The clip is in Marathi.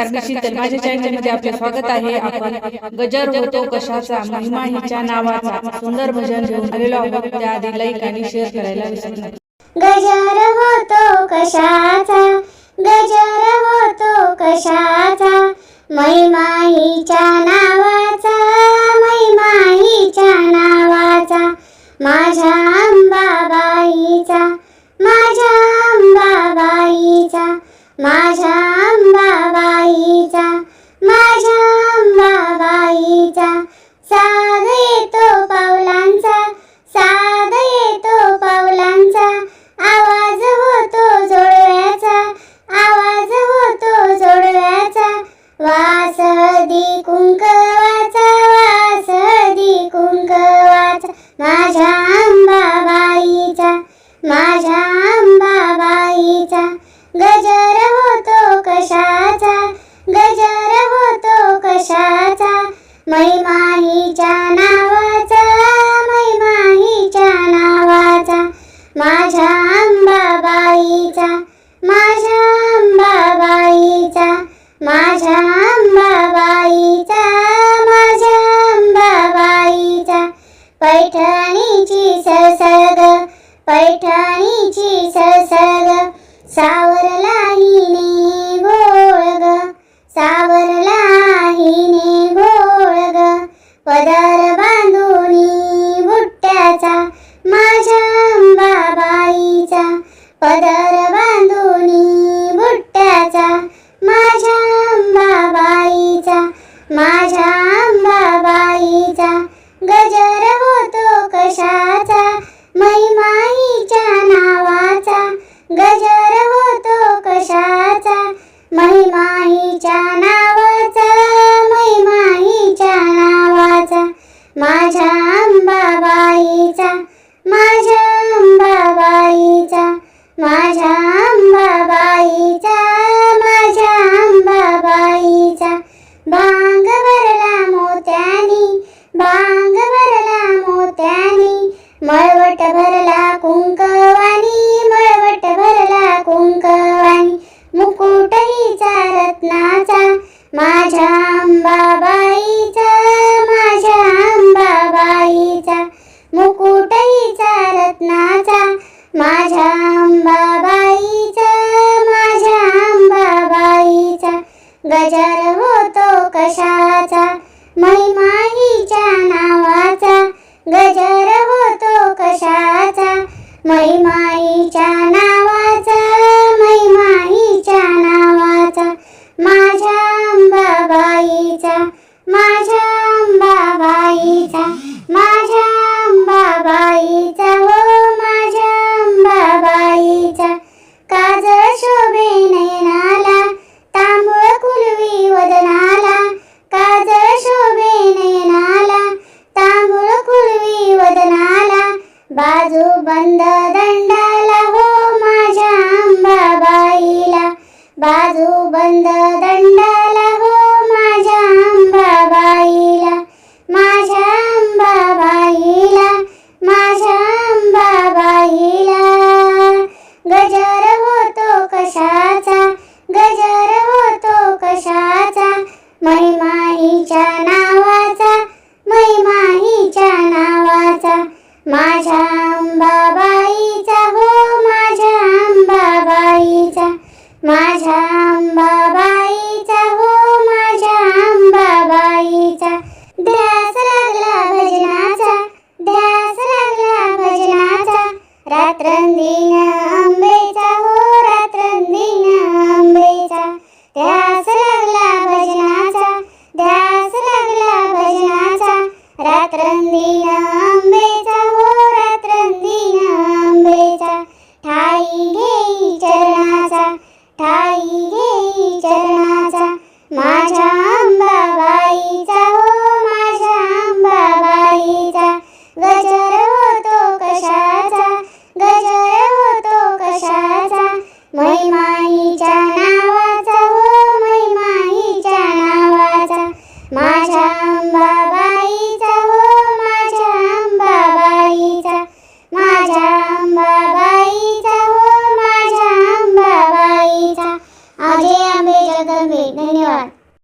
नमस्कार मी शीतल माझ्या चॅनलमध्ये आपले स्वागत आहे. आपण गजर होतो कशाचा महिमा हिच्या नावाचा सुंदर भजन घेऊन आलेलो आहोत. त्याआधी लाईक आणि शेअर करायला विसरू नका. गजर होतो कशाचा? गजर होतो कशाचा? महिमाहीच्या नावाचा महिमाहीच्या नावाचा माझ्या अंबाबाईचा माझ्या अंबाबाईचा माझ्या कुंकवाचा वास हळदी कुंकवाचा माझ्या आंबाबाईचा माझ्या आंबाबाईचा गजर माझ्या अंबाबाईचा माझ्या अंबाबाईचा. पैठणीची ससग पैठणीची ससग. सावरला हिने गोळ ग सावरला हिने गोळ ग माझ्या अंबाबाईचा माझ्या अंबाबाईचा मुकुटईचा रत्नाचा माझ्या अंबाबाईचा माझ्या अंबाबाईचा गजर होतो कशाचा? बाजू बंद दंडाला हो माझ्या अंबाबाईला बाजू बंद दंडाला हो माझ्या अंबाबाईला माझ्या अंबाबाईला माझ्या अंबाबाईला गजर होतो कशाचा गजर होतो कशाचा? महिमाईच्या ना रंगीना आंबेचा हो रात रंगीना आंबेचा ध्यास लागला भजनाचा ध्यास लागला भजनाचा. रात रंगीना